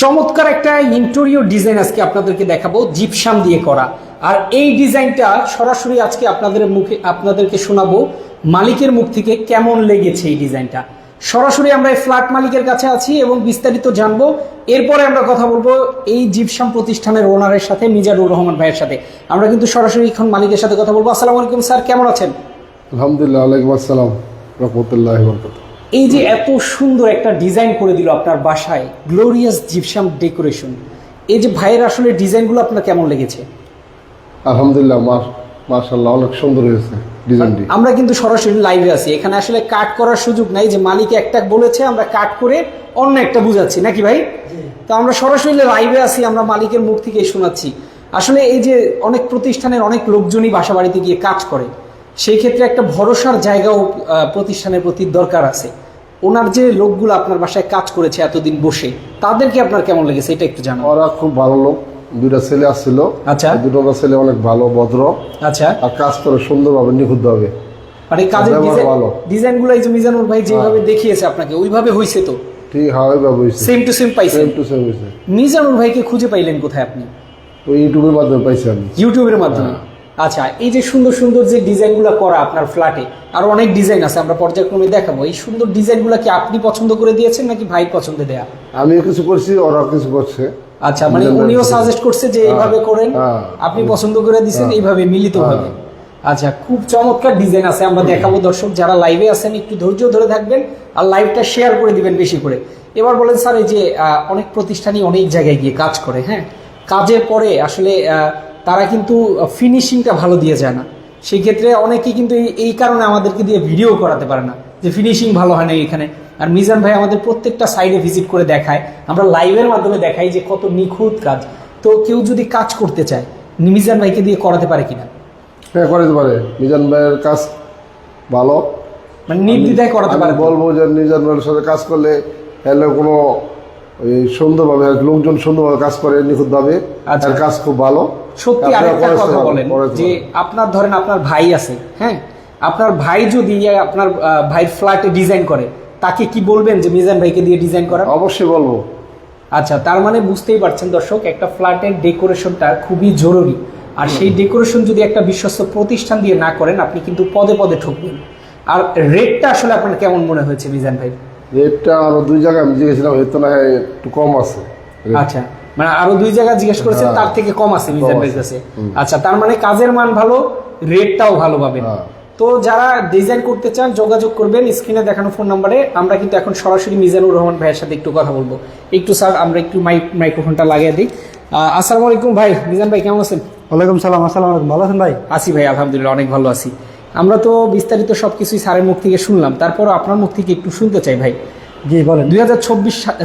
চমৎকার একটা interior design আজকে আপনাদেরকে দেখাবো জিপসাম দিয়ে করা। আর এই ডিজাইনটা সরাসরি আজকে আপনাদের মুখে, আপনাদেরকে শোনাবো মালিকের মুখ থেকে কেমন লেগেছে এই ডিজাইনটা। সরাসরি আমরা এই ফ্ল্যাট মালিকের কাছে আছি এবং বিস্তারিত জানব। এরপরে আমরা কথা বলব এই জিপসাম প্রতিষ্ঠানের ওনারের সাথে, মিজানুর রহমান ভাইয়ের সাথে। আমরা কিন্তু সরাসরি এখন মালিকের সাথে কথা বলব। আসসালামু আলাইকুম, স্যার, কেমন আছেন? আলহামদুলিল্লাহ আলাইকুম আসসালাম। রহমতুল্লাহ এই যে এত সুন্দর একটা ডিজাইন করে দিল আপনার বাসায় গ্লোরিয়াস জিপসাম ডেকোরেশন এই যে ভাইয়ের আসলে ডিজাইনগুলো আপনার কেমন লেগেছে? আলহামদুলিল্লাহ মাশাল্লাহ অনেক সুন্দর হয়েছে ডিজাইনটি। আমরা কিন্তু সরাসরি লাইভে আছি এখানে আসলে কাট করার সুযোগ নাই যে মালিক একটা বলেছে আমরা কাট করে অন্য একটা বুঝাচ্ছি নাকি ভাই? তো আমরা সরাসরি লাইভে আছি আমরা মালিকের মুখ থেকে শোনাচ্ছি। আসলে এই যে অনেক প্রতিষ্ঠানের অনেক লোকজনই বাসা বাড়িতে গিয়ে কাজ করে সেই ক্ষেত্রে একটা ভরসার জায়গাও প্রতিষ্ঠানের প্রতি দরকার আছে। ওনার যে লোকগুলো আপনার বাসায় কাজ করেছে এতদিন বসে তাদেরকে আপনার কেমন লেগেছে? এটা একটু জানাও ওরা খুব ভালো লোক। দুইটা ছেলে আসছিল আচ্ছা। দুটো ছেলে অনেক ভালো ভদ্র। আচ্ছা। আর কাজ করে সুন্দরভাবে নিখুঁতভাবে। মানে কাজের ভালো। ডিজাইনগুলো এই যে মিজানুর ভাই যেভাবে দেখিয়েছে আপনাকে ওইভাবে হয়েছে তো? ঠিক হয় ভাবে হয়েছে সেম টু সেম পাইছেন? সেম টু সেম হয়েছে মিজানুর ভাইকে খুঁজে পাইলেন কোথায় আপনি? তো ইউটিউবের মাধ্যমে পাইছি আমি। ইউটিউবের মাধ্যমে? আচ্ছা এই যে সুন্দর সুন্দর যে ডিজাইনগুলো করা আপনার ফ্ল্যাটে আর অনেক ডিজাইন আছে আমরা পর্যায়ক্রমে দেখাবো। এই সুন্দর ডিজাইনগুলো কি আপনি পছন্দ করে দিয়েছেন নাকি ভাই পছন্দে দেয়া? আমিও কিছু করছি ওরাও কিছু করছে। আচ্ছা মানে উনিও সাজেস্ট করছে যে এইভাবে করেন হ্যাঁ। আপনি পছন্দ করে দিচ্ছেন এইভাবে মিলিত ভাবে আচ্ছা খুব চমৎকার ডিজাইন আছে আমরা দেখাবো দর্শক যারা লাইভে আছেন একটু ধৈর্য ধরে থাকবেন আর লাইভটা শেয়ার করে দিবেন বেশি করে। এবার বলেন স্যার এই যে অনেক প্রতিষ্ঠানই অনেক জায়গায় গিয়ে কাজ করে হ্যাঁ? কাজের পরে আসলে তারা কিন্তু ফিনিশিংটা ভালো দিয়ে যায় না। সেই ক্ষেত্রে অনেকেই কিন্তু এই- কারণে আমাদেরকে দিয়ে ভিডিও করাতে পারে না যে ফিনিশিং ভালো হয় না এখানে। আর মিজান ভাই আমাদের প্রত্যেকটা সাইডে ভিজিট করে দেখায়। আমরা লাইভের মাধ্যমে দেখাই যে কত নিখুঁত কাজ। তো কেউ যদি কাজ করতে চায় মিজান ভাইকে দিয়ে করাতে পারে কিনা? হ্যাঁ করে দিতে পারে। মিজান ভাইয়ের কাজ ভালো। মানে নির্দ্বিধায় করাতে পারে বলব যে মিজান ভাইয়ের সাথে কাজ করলে এলে কোনো সুন্দরভাবে লোকজন সুন্দরভাবে কাজ করে নিখুঁতভাবে। আচ্ছা। আর কাজ খুব ভালো। সত্যি আরেকটা কথা বলেন যে আপনার ধরেন আপনার ভাই আছে হ্যাঁ? আপনার ভাই যদি আপনার ভাইয়ের ফ্ল্যাটে ডিজাইন করে তাকে কি বলবেন যে মিজান ভাইকে দিয়ে ডিজাইন করা? অবশ্যই বলব। আচ্ছা তার মানে বুঝতেই পারছেন দর্শক একটা ফ্ল্যাটের ডেকোরেশনটা খুবই জরুরি। আর সেই ডেকোরেশন যদি একটা বিশ্বস্ত প্রতিষ্ঠান দিয়ে না করেন আপনি কিন্তু পদে পদে ঠকবেন। আর রেটটা আসলে আপনার কেমন মনে হয়েছে মিজান ভাই? রেটটা আরও দুই জায়গায় আমি জিজ্ঞেসছিলাম এর তো না একটু কম আছে। আচ্ছা মানে আরও দুই জায়গা জিজ্ঞেস করেছেন হ্যাঁ। তার থেকে কম আছে মিজান ভাইয়ের কাছে আচ্ছা তার মানে কাজের মান ভালো রেটটাও ভালো পাবেন। হ্যাঁ। তো যারা ডিজাইন করতে চান যোগাযোগ করবেন স্ক্রিনে দেখানো ফোন নাম্বারে আমরা কিন্তু এখন সরাসরি মিজানুর রহমান ভাইয়ের সাথে একটু কথা বলব। একটু স্যার আমরা একটু মাইক মাইক্রোফোনটা লাগিয়ে দিই। আসসালামু আলাইকুম ভাই। মিজান ভাই কেমন আছেন? ওয়ালাইকুম সালাম আসসালামু আলাইকুম। ভালো আছেন ভাই? আছি ভাই আলহামদুলিল্লাহ অনেক ভালো আছি। আমরা তো বিস্তারিত সব কিছুই স্যারের মুখ থেকে শুনলাম। তারপরও আপনার মুখ থেকে একটু শুনতে চাই ভাই। জি বলেন। দুই হাজার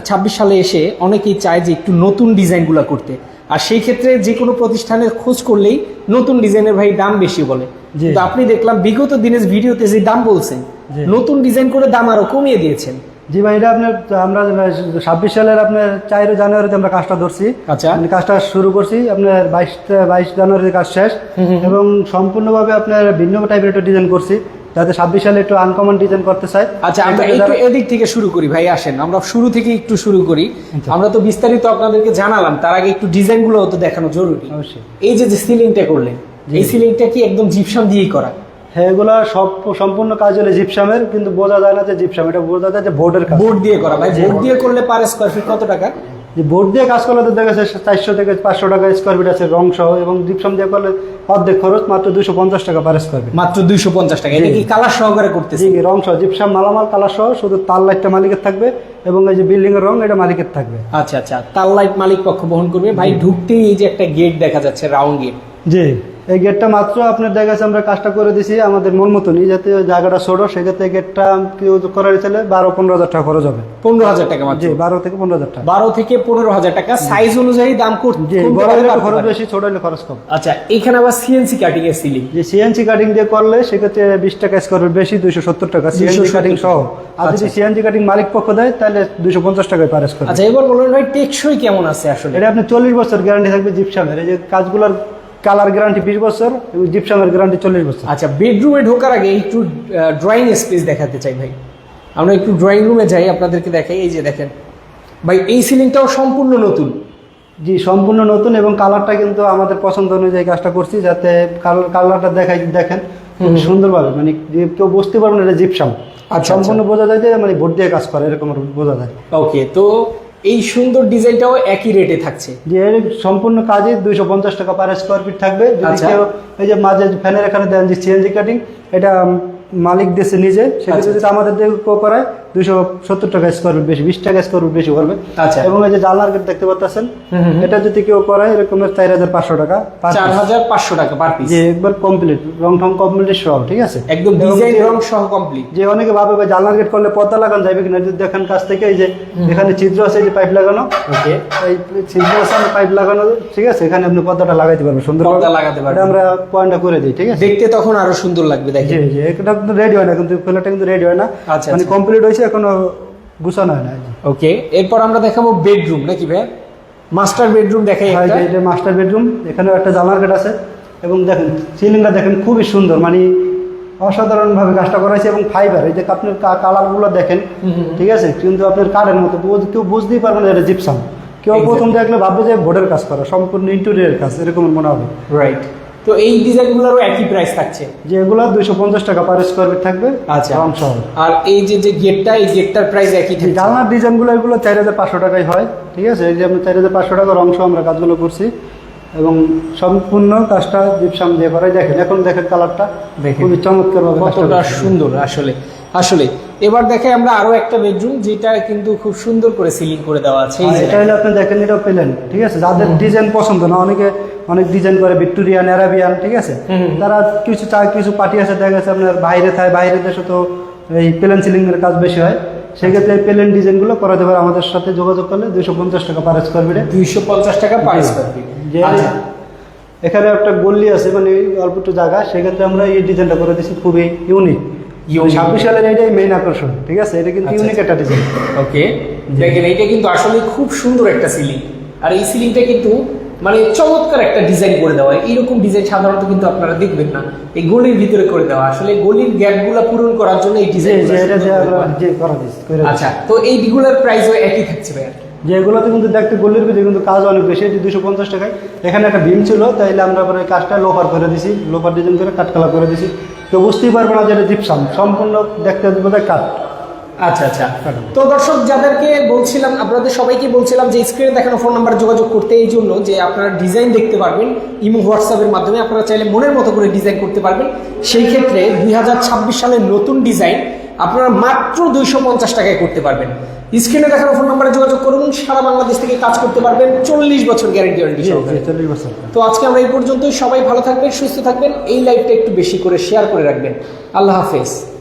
ছাব্বিশ সালে এসে অনেকেই চায় যে একটু নতুন ডিজাইনগুলো করতে। আর সেই ক্ষেত্রে যে কোনো প্রতিষ্ঠানের খোঁজ করলেই নতুন ডিজাইনের ভাই দাম বেশি বলে। তো আপনি দেখলাম বিগত দিনের ভিডিওতে যে দাম বলছেন নতুন ডিজাইন করে দাম আরও কমিয়ে দিয়েছেন। জি ভাই এটা আপনার আমরা ছাব্বিশ সালের আপনার চার জানুয়ারিতে আমরা কাজটা ধরছি। আচ্ছা। মানে কাজটা শুরু করছি আপনার বাইশ বাইশ জানুয়ারিতে কাজ শেষ। এবং সম্পূর্ণভাবে আপনার ভিন্ন টাইপের একটা ডিজাইন করছি যাতে ছাব্বিশ সালে একটু আনকমন ডিজাইন করতে চাই। আচ্ছা আমরা একটু এদিক থেকে শুরু করি ভাই আসেন। আমরা শুরু থেকে একটু শুরু করি। আচ্ছা। আমরা তো বিস্তারিত আপনাদেরকে জানালাম তার আগে একটু ডিজাইনগুলো তো দেখানো জরুরি। অবশ্যই। এই যে যে সিলিংটা করলেন এই সিলিংটা কি একদম জিপসাম দিয়েই করা? হ্যাঁ এগুলা সব সম্পূর্ণ কাজ হলো জিপসামের কিন্তু বোঝা যায় না যে জিপসাম এটা বোঝা যায় যে বোর্ডের কাজ। বোর্ড দিয়ে করা ভাই বোর্ড দিয়ে করলে পার স্কোয়ার ফিট কত টাকা? যে বোর্ড দিয়ে কাজ করলে তো দেখা যাচ্ছে চারশো থেকে পাঁচশো টাকা স্কোয়ার ফিট আছে রং সহ এবং জিপসাম দিয়ে করলে অর্ধেক খরচ মাত্র দুশো পঞ্চাশ টাকা পার স্কোয়ার ফিট মাত্র দুইশো পঞ্চাশ টাকা এটা কি কালার সহকারে করতেছে? জি রং সহ জিপসাম মালামাল কালার সহ শুধু তার লাইটটা মালিকের থাকবে এবং এই যে বিল্ডিং এর রং এটা মালিকের থাকবে। আচ্ছা আচ্ছা তার লাইট মালিক পক্ষ বহন করবে। ভাই ঢুকতেই এই যে একটা গেট দেখা যাচ্ছে রাউন্ড গেট জি। এই গেটটা মাত্র আপনার দেখা যাচ্ছে আমরা কাজটা করে দিছি আমাদের মন মতনই যাতে জায়গাটা ছোট সেক্ষেত্রে গেটটা কেউ করার চাইলে বারো পনেরো হাজার টাকা খরচ হবে। পনেরো হাজার টাকা মাত্র? জি বারো থেকে পনেরো হাজার টাকা। বারো থেকে পনেরো হাজার টাকা। সাইজ অনুযায়ী দাম কর- বড় হলে খরচ বেশি ছোট হলে খরচ কম। আচ্ছা এখানে আবার সিএনসি কাটিং এর সিলিং যে সিএনসি কাটিং দিয়ে করলে সেক্ষেত্রে বিশ টাকা স্কোয়ার বেশি দুইশো সত্তর টাকা সিএনজি 270 কাটিং সহ। আর যদি আচ্ছা। সিএনজি কাটিং মালিক পক্ষ দেয় তাহলে দুইশো পঞ্চাশ টাকায় পার স্কোয়ার আচ্ছা এবার বলুন ভাই টেকসই কেমন আছে আসলে? এটা আপনি চল্লিশ বছর গ্যারান্টি থাকবে জিপসামের এই যে কাজগুলোর কালার গ্যারান্টি বিশ বছর এবং জিপসামের গ্যারান্টি চল্লিশ বছর। আচ্ছা বেডরুমে ঢোকার আগে একটু ড্রয়িং স্পেস দেখাতে চাই ভাই। আমরা একটু ড্রয়িং রুমে যাই আপনাদেরকে দেখাই। এই যে দেখেন ভাই এই সিলিংটাও সম্পূর্ণ নতুন। জি সম্পূর্ণ নতুন এবং কালারটা কিন্তু আমাদের পছন্দ অনুযায়ী কাজটা করছি যাতে কালার কালারটা দেখাই দেখেন সুন্দরভাবে মানে যে কেউ বুঝতে পারবেন এটা জিপসাম। আর সম্পূর্ণ বোঝা যায় যে মানে বোর্ড দিয়ে কাজ করে এরকম বোঝা যায়। ওকে তো এই সুন্দর ডিজাইনটাও একই রেটে থাকছে সম্পূর্ণ কাজে দুইশো পঞ্চাশ টাকা পার স্কোয়ার ফিট থাকবে যদি আচ্ছা। কেউ এই যে মাঝে ফ্যানের এখানে দেন যে সিএনজি কাটিং এটা মালিক দেশে নিজে সেক্ষেত্রে আচ্ছা। যদি আমাদের করায় দুইশো সত্তর টাকা স্কোয়ার ফিট বেশি বিশ টাকা স্কোয়ার ফিট বেশি পড়বে আচ্ছা। এবং এই যে জানলার গেট দেখতে পাচ্ছেন। এটা যদি কেউ করায় এরকমের চার হাজার পাঁচশো টাকা চার হাজার পাঁচশো টাকা পার পিস যে একবার কমপ্লিট রং ঠং কমপ্লিট সহ ঠিক আছে? একদম ডিজাইন রং সহ কমপ্লিট যে অনেকে ভাবে ভাই জানলার গেট করলে পর্দা লাগানো যাবে কিনা যদি দেখেন কাছ থেকে এই যে এখানে ছিদ্র আছে এই যে পাইপ লাগানো। ওকে। এই ছিদ্র আছে পাইপ লাগানো ঠিক আছে? এখানে আপনি পর্দাটা লাগাইতে পারবেন সুন্দর পর্দা লাগাতে পারবেন। আমরা পয়েন্টটা করে দিই ঠিক আছে? দেখতে তখন আরও সুন্দর লাগবে দেখেন। জি এটা কিন্তু রেডি হয় না কিন্তু খোলাটা কিন্তু রেডি হয় না। আচ্ছা, মানে আচ্ছা। কমপ্লিট হয়েছে এখনও গুছানো হয় না ওকে এরপর আমরা দেখাবো বেডরুম নাকি ভাই মাস্টার বেডরুম দেখাই হয় একটা। এটা মাস্টার বেডরুম এখানেও একটা জানলার গেট আছে। এবং দেখেন সিলিংটা দেখেন খুবই সুন্দর মানে অসাধারণভাবে কাজটা করাইছে এবং ফাইবার এই যে আপনার কালারগুলো দেখেন ঠিক আছে? কিন্তু আপনার কাঠের মতো কেউ বুঝতেই পারবে না এটা জিপসাম কেউ প্রথম দেখলে ভাববে যে বোর্ডের কাজ করা সম্পূর্ণ ইন্টেরিয়ার কাজ এরকম মনে হবে। রাইট তো এই ডিজাইনগুলোরও একই প্রাইস থাকছে। যে এগুলো দুইশো পঞ্চাশ টাকা পার স্কোয়ার ফিট থাকবে আচ্ছা। রং সহ। আর এই যে যে গেটটা এই গেটটার প্রাইস একই যে থাকছে। জানলার ডিজাইনগুলো এগুলো চার হাজার পাঁচশো টাকায় হয় ঠিক আছে? এই যে আপনি চার হাজার পাঁচশো টাকার অংশ আমরা কাজগুলো করছি। এবং সম্পূর্ণ কাজটা জিপসাম দিয়ে করাই। দেখেন এখন দেখেন কালারটা। দেখেন। খুবই চমৎকারভাবে কাজটা কতটা সুন্দর আসলে আসলে। এবার দেখে আমরা আরও একটা বেডরুম যেটা কিন্তু খুব সুন্দর করে সিলিং করে দেওয়া আছে। এটা হলে আপনি দেখেন এটাও পেলেন ঠিক আছে? যাদের ডিজাইন পছন্দ না অনেকে অনেক ডিজাইন করে ভিক্টোরিয়ান অ্যারাবিয়ান ঠিক আছে? তারা কিছু কিছু পার্টি আছে দেখা গেছে আপনার বাইরে থাকে বাইরে দেশে তো এই প্লেন সিলিং এর কাজ বেশি হয়। সেক্ষেত্রে এই প্লেন ডিজাইনগুলো করাতে পারে আমাদের সাথে যোগাযোগ করলে দুইশো পঞ্চাশ টাকা পার স্কোয়ার ফিটে দুইশো পঞ্চাশ টাকা পার স্কোয়ার ফিট আচ্ছা। এখানে একটা গল্লি আছে মানে অল্প একটু জায়গা সেক্ষেত্রে আমরা এই ডিজাইনটা করে দিচ্ছি খুবই ইউনিক। ছাব্বিশ সালের এটাই মেইন আকর্ষণ ঠিক আছে? এটা কিন্তু আচ্ছা, ইউনিক একটা ডিজাইন ওকে দেখেন এইটা কিন্তু আসলে খুব সুন্দর একটা সিলিং আর এই সিলিংটা কিন্তু মানে চমৎকার একটা ডিজাইন করে দেওয়া এইরকম ডিজাইন সাধারণত কিন্তু আপনারা দেখবেন না। এই গলির ভিতরে করে দেওয়া। আসলে গলির গ্যাপগুলো পূরণ করার জন্য এই ডিজাইন। আচ্ছা তো এই প্রাইসও একই থাকছে ভাইয়া। যে এগুলোতে কিন্তু দেখতে গলির ভিতরে কিন্তু কাজ অনেক বেশি এটি দুশো পঞ্চাশ টাকায়। এখানে একটা বিম ছিল তাইলে আমরা পরে কাজটা লোপার করে দিছি লোপার ডিজাইন করে কাঠকালা করে দিছি। তো বুঝতেই পারবে না যে এটা জিপসাম। সম্পূর্ণ দেখতে বোধ হয় কাঠ। আচ্ছা আচ্ছা। তো দর্শক যাদেরকে বলছিলাম আপনাদের সবাইকে বলছিলাম যে স্ক্রিনে দেখানো ফোন নাম্বারে যোগাযোগ করতে এই জন্য যে আপনারা ডিজাইন দেখতে পারবেন ইমো হোয়াটসঅ্যাপের মাধ্যমে আপনারা চাইলে মনের মতো করে ডিজাইন করতে পারবেন। সেই ক্ষেত্রে দুই হাজার ছাব্বিশ সালের নতুন ডিজাইন আপনারা মাত্র দুইশো পঞ্চাশ টাকায় করতে পারবেন। স্ক্রিনে দেখানো ফোন নাম্বারে যোগাযোগ করুন সারা বাংলাদেশ থেকে কাজ করতে পারবেন চল্লিশ বছর গ্যারেন্টি ওয়ারেন্টি চল্লিশ বছর। তো আজকে আমরা এই পর্যন্তই সবাই ভালো থাকবেন সুস্থ থাকবেন এই লাইভটা একটু বেশি করে শেয়ার করে রাখবেন। আল্লাহ হাফেজ।